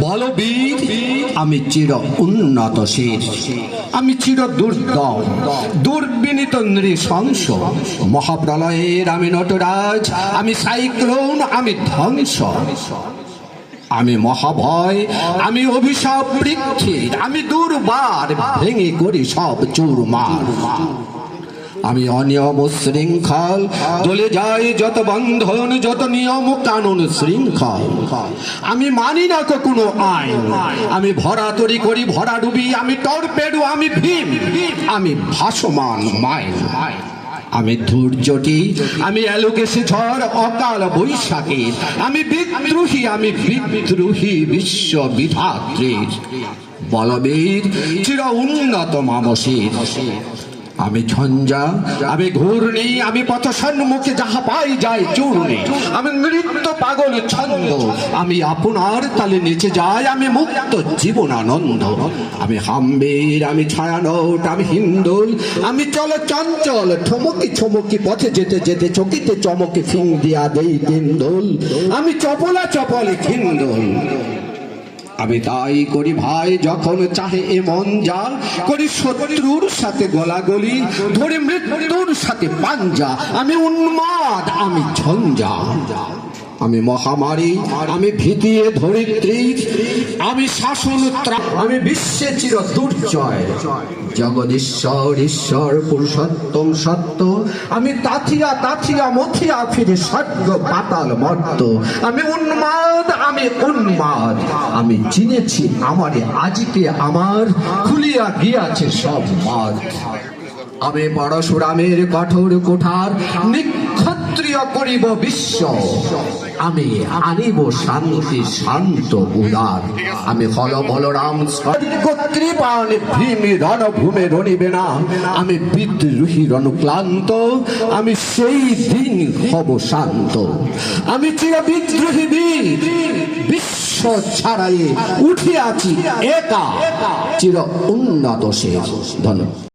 বলবীর, আমি চির উন্নত উন্নতশীল, আমি চির দুর্দম দুর্বিনীত নৃশংস, মহাপ্রলয়ের আমি নটরাজ, আমি সাইক্লোন, আমি ধ্বংস। আমি মহাভয়, আমি অভিশাপ বৃক্ষের, আমি দুর্বার ভেঙে করি সব চুরমার। আমি অনিয়ম শৃঙ্খল দলে যাই যত বন্ধন, যত নিয়ম কানুন শৃঙ্খল। আমি মানি না কোনো আইন। আমি ভরা তরি করি, ভরা ডুবি, আমি টর্পেডো, আমি ভীম। আমি ভাসমান মাইন। আমি ধৈর্যটি আমি অ্যালোকেশে ঝড়, অকাল বৈশাখী। আমি বিদ্রোহী আমি বিদ্রোহী বিশ্ব বিধাত্রীর। বলবীর, চির উন্নত মানসীর আমি ঝঞ্ঝা, আমি ঘূর্ণি, আমি পথ সম্মুখে যাহা পাই যাই চূর্ণি। আমি নৃত্য পাগল ছন্দ, আমি আপনার তালে নিচে যাই আমি মুক্ত জীবন আনন্দ আমি হাম্বির, আমি ছায়ানট, আমি হিন্দুল, আমি চল চঞ্চল, ঠমকি ছমকি পথে যেতে যেতে, চকিতে চমকে ফিং দিয়া দেই দিন্দুল আমি চপলা চপলে খিন্দুল আমি তাই করি ভাই, যখন চাহে এ মন জাল করি শত্রুর সাথে গলাগলি, ধরে মৃত্যুর সাথে পাঞ্জা, আমি উন্মাদ, আমি ঝঞ্ঝা। আমি মহামারী, আমি ভীতিয়ে ধরিত্রী, আমি শাসন আমি বিশ্বে চির দুর্জয়। জগদীশ্বর ঈশ্বর পুরুষোত্তম সত্য। আমি তাথিয়া তাথিয়া, মথিয়া ফিরে স্বর্গ পাতাল মর্ত। আমি উন্মাদ আমি উন্মাদ। আমি চিনেছি আমারে আজিকে আমার, খুলিয়া গিয়াছে সব মাদ। আমি পরশুরামের কঠোর কোঠার নিক্ষত্রিয় করিব বিশ্ব। আমি আনিব শান্তি, শান্ত উদার। আমি হল বলরাম কৃপান ভীমি রণভূমে রণিবে না। আমি বিদ্রোহী রণক্লান্ত, আমি সেই দিন হব শান্ত। আমি চির বিদ্রোহী বীর, বিশ্ব ছাড়াই উঠিয়াছি একা। চির উন্নত শেষ। ধন্যবাদ।